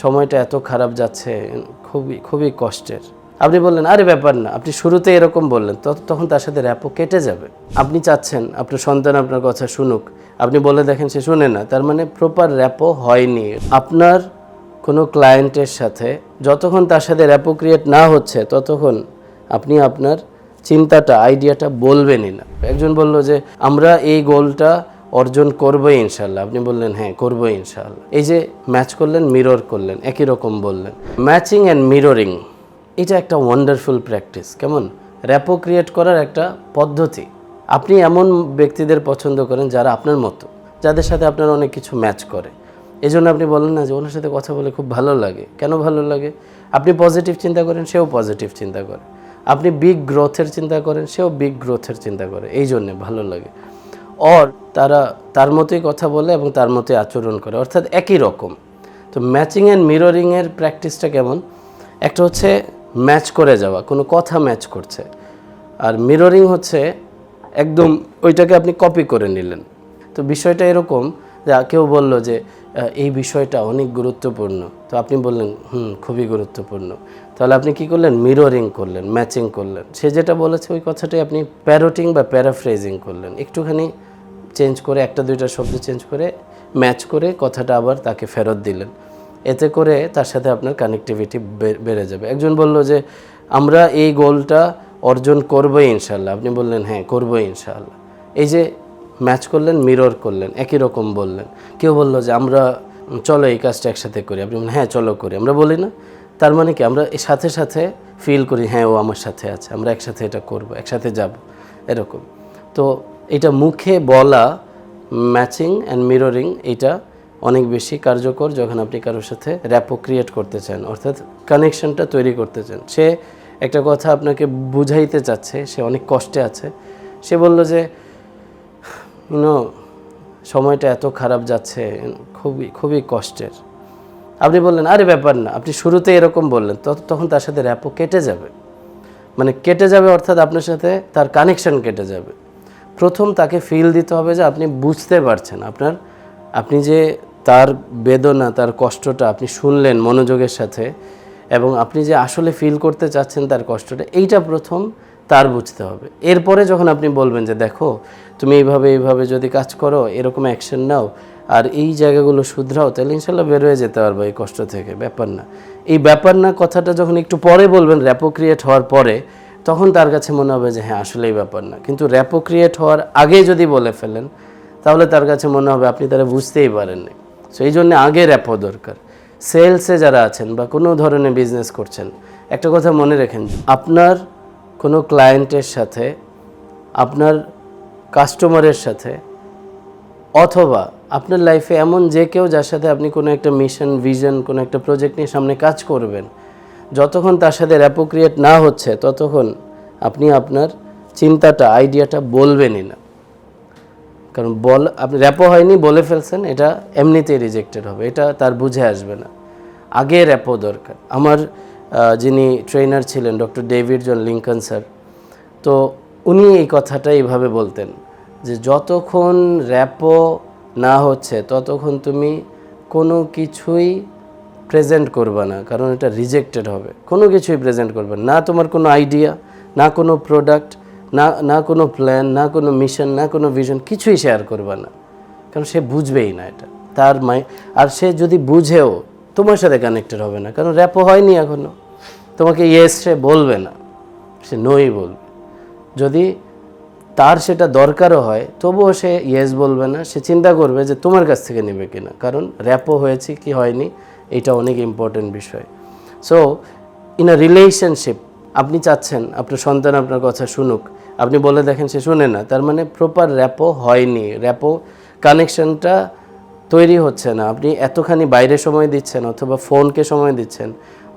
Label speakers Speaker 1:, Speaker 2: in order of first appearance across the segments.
Speaker 1: সময়টা এত খারাপ যাচ্ছে, খুবই খুবই কষ্টের। আপনি বললেন, আরে, ব্যাপার না। আপনি শুরুতে এরকম বললেন তখন তার সাথে র্যাপো কেটে যাবে। আপনি চাচ্ছেন, আপনার সন্তান আপনার কথা শুনুক। আপনি বলে দেখেন সে শুনে না, তার মানে প্রপার র্যাপো হয়নি। আপনার কোনো ক্লায়েন্টের সাথে যতক্ষণ তার সাথে র্যাপো ক্রিয়েট না হচ্ছে, ততক্ষণ আপনি আপনার চিন্তাটা আইডিয়াটা বলবেনই না। একজন বলল যে, আমরা এই গোলটা অর্জন করবোই ইনশাল্লাহ আপনি বললেন হ্যাঁ করবোই ইনশাল্লাহ এই যে ম্যাচ করলেন মিরর করলেন, একই রকম বললেন। ম্যাচিং অ্যান্ড মিররিং এটা একটা ওয়ান্ডারফুল প্র্যাকটিস কেমন? র্যাপো ক্রিয়েট করার একটা পদ্ধতি। আপনি এমন ব্যক্তিদের পছন্দ করেন যারা আপনার মতো, যাদের সাথে আপনার অনেক কিছু ম্যাচ করে। এই জন্য আপনি বলেন না যে, ওনার সাথে কথা বলে খুব ভালো লাগে। কেন ভালো লাগে? আপনি পজিটিভ চিন্তা করেন, সেও পজিটিভ চিন্তা করে। আপনি বিগ গ্রোথের চিন্তা করেন, সেও বিগ গ্রোথের চিন্তা করে। এই জন্যে ভালো লাগে। অর তারা, তার মতোই কথা বলে এবং তার মতোই আচরণ করে। অর্থাৎ একই রকম। তো ম্যাচিং অ্যান্ড মিররিংয়ের প্র্যাকটিসটা কেমন? একটা হচ্ছে ম্যাচ করে যাওয়া, কোনো কথা ম্যাচ করছে। আর মিররিং হচ্ছে একদম ওইটাকে আপনি কপি করে নিলেন। তো বিষয়টা এরকম যে কেউ বলল যে এই বিষয়টা অনেক গুরুত্বপূর্ণ। তো আপনি বললেন, হুম, খুবই গুরুত্বপূর্ণ। তাহলে আপনি কি করলেন? মিররিং করলেন ম্যাচিং করলেন। সে যেটা বলেছে ওই কথাটাই আপনি প্যারোটিং বা প্যারাফ্রেজিং করলেন। একটুখানি চেঞ্জ করে, একটা, দুইটা শব্দ চেঞ্জ করে, ম্যাচ করে কথাটা আবার তাকে ফেরত দিলেন। এতে করে তার সাথে আপনার কানেক্টিভিটি বেড়ে যাবে। একজন বলল যে, আমরা এই গোলটা অর্জন করবোই ইনশাল্লাহ আপনি বললেন হ্যাঁ করবোই ইনশাল্লাহ এই যে, ম্যাচ করলেন, মিরর করলেন, একই রকম বললেন। কেউ বলল যে, আমরা, চলো এই কাজটা একসাথে করি। আপনি বললেন হ্যাঁ চলো করি। আমরা বলি না। তার মানে কি, আমরা সাথে সাথে ফিল করি হ্যাঁ ও আমার সাথে আছে, আমরা একসাথে এটা করব, একসাথে যাব। এরকম। তো এটা মুখে বলা ম্যাচিং অ্যান্ড মিররিং এটা অনেক বেশি কার্যকর যখন আপনি কারোর সাথে র্যাপো ক্রিয়েট করতে চান, অর্থাৎ কানেকশনটা তৈরি করতে চান। সে একটা কথা আপনাকে বুঝাইতে চাচ্ছে, সে অনেক কষ্টে আছে। সে বলল যে ইউনো সময়টা এত খারাপ যাচ্ছে, খুবই খুবই কষ্টের। আপনি বললেন, আরে, ব্যাপার না। আপনি শুরুতে এরকম বললেন তখন তার সাথে র্যাপো কেটে যাবে। মানে কেটে যাবে অর্থাৎ আপনার সাথে তার কানেকশন কেটে যাবে। প্রথম তাকে ফিল দিতে হবে যে আপনি বুঝতে পারছেন। আপনার, আপনি যে তার বেদনা, তার কষ্টটা আপনি শুনলেন মনোযোগের সাথে এবং আপনি যে আসলে ফিল করতে চাচ্ছেন তার কষ্টটা, এইটা প্রথম তার বুঝতে হবে। এরপরে যখন আপনি বলবেন যে, দেখো, তুমি এইভাবে এইভাবে যদি কাজ করো, এরকম অ্যাকশন নাও আর এই জায়গাগুলো শুধরাও, তাহলে ইনশাল্লাহ বের হয়ে যেতে পারব এই কষ্ট থেকে। ব্যাপার না। এই ব্যাপার না কথাটা যখন একটু পরে বলবেন র্যাপো ক্রিয়েট হওয়ার পরে তখন তার কাছে মনে হবে যে হ্যাঁ আসলেই ব্যাপার না। কিন্তু র্যাপো ক্রিয়েট হওয়ার আগে যদি বলে ফেলেন, তাহলে তার কাছে মনে হবে আপনি তারা বুঝতেই পারেননি। সো এই জন্য আগে র্যাপো দরকার। সেলসে যারা আছেন বা কোনো ধরনের বিজনেস করছেন, একটা কথা মনে রাখেন, আপনার কোনো ক্লায়েন্টের সাথে, আপনার কাস্টমারের সাথে, অথবা আপনার লাইফে এমন যে কেউ যার সাথে আপনি কোনো একটা মিশন ভিশন কোনো একটা প্রজেক্ট নিয়ে সামনে কাজ করবেন যতক্ষণ তার সাথে র্যাপো ক্রিয়েট না হচ্ছে, ততক্ষণ আপনি আপনার চিন্তাটা আইডিয়াটা বলবেনই না। কারণ বল, আপনি র্যাপো হয়নি, বলে ফেলছেন, এটা এমনিতেই রিজেক্টেড হবে। এটা তার বুঝে আসবে না। আগে র্যাপো দরকার। আমার যিনি ট্রেনার ছিলেন doctor David John Lincoln sir তো উনি এই কথাটা এইভাবে বলতেন যে, যতক্ষণ র্যাপো না হচ্ছে, ততক্ষণ তুমি কোনো কিছুই প্রেজেন্ট করবে না, কারণ এটা রিজেক্টেড হবে। কোনো কিছুই প্রেজেন্ট করবে না। তোমার কোনো আইডিয়া না কোনো প্রোডাক্ট না না কোনো প্ল্যান না কোনো মিশন না কোনো ভিশন কিছুই শেয়ার করবে না। কারণ সে বুঝবেই না এটা। তার মাই আর সে যদি বুঝেও, তোমার সাথে কানেক্টেড হবে না। কারণ র্যাপো হয়নি এখনও তোমাকে ইয়েস সে বলবে না। সে নই বলবে। যদি তার সেটা দরকারও হয়, তবুও সে ইয়েস বলবে না। সে চিন্তা করবে যে তোমার কাছ থেকে নেবে কিনা। কারণ র্যাপও হয়েছে কি হয়নি এটা অনেক ইম্পর্টেন্ট বিষয়। সো ইন আ রিলেশনশিপ আপনি চাচ্ছেন, আপনার সন্তান আপনার কথা শুনুক, আপনি বলে দেখেন সে শুনে না, তার মানে প্রপার র্যাপো হয়নি। র্যাপো কানেকশনটা তৈরি হচ্ছে না। আপনি এতখানি বাইরে সময় দিচ্ছেন, অথবা ফোনকে সময় দিচ্ছেন,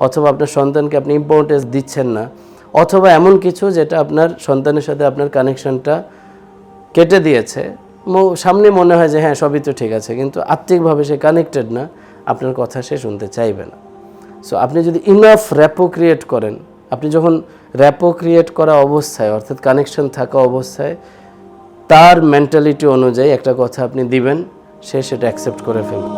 Speaker 1: অথবা আপনার সন্তানকে আপনি ইম্পর্টেন্স দিচ্ছেন না, অথবা এমন কিছু যেটা আপনার সন্তানের সাথে আপনার কানেকশনটা কেটে দিয়েছে। সামনে মনে হয় যে হ্যাঁ সবই তো ঠিক আছে, কিন্তু আত্মিকভাবে সে কানেক্টেড না। আপনার কথা সে শুনতে চাইবে না। সো আপনি যদি ইনাফ র্যাপো ক্রিয়েট করেন, আপনি যখন র্যাপো ক্রিয়েট করা অবস্থায়, অর্থাৎ কানেকশন থাকা অবস্থায়, তার মেন্টালিটি অনুযায়ী একটা কথা আপনি দিবেন, সে সেটা অ্যাকসেপ্ট করে ফেলবে।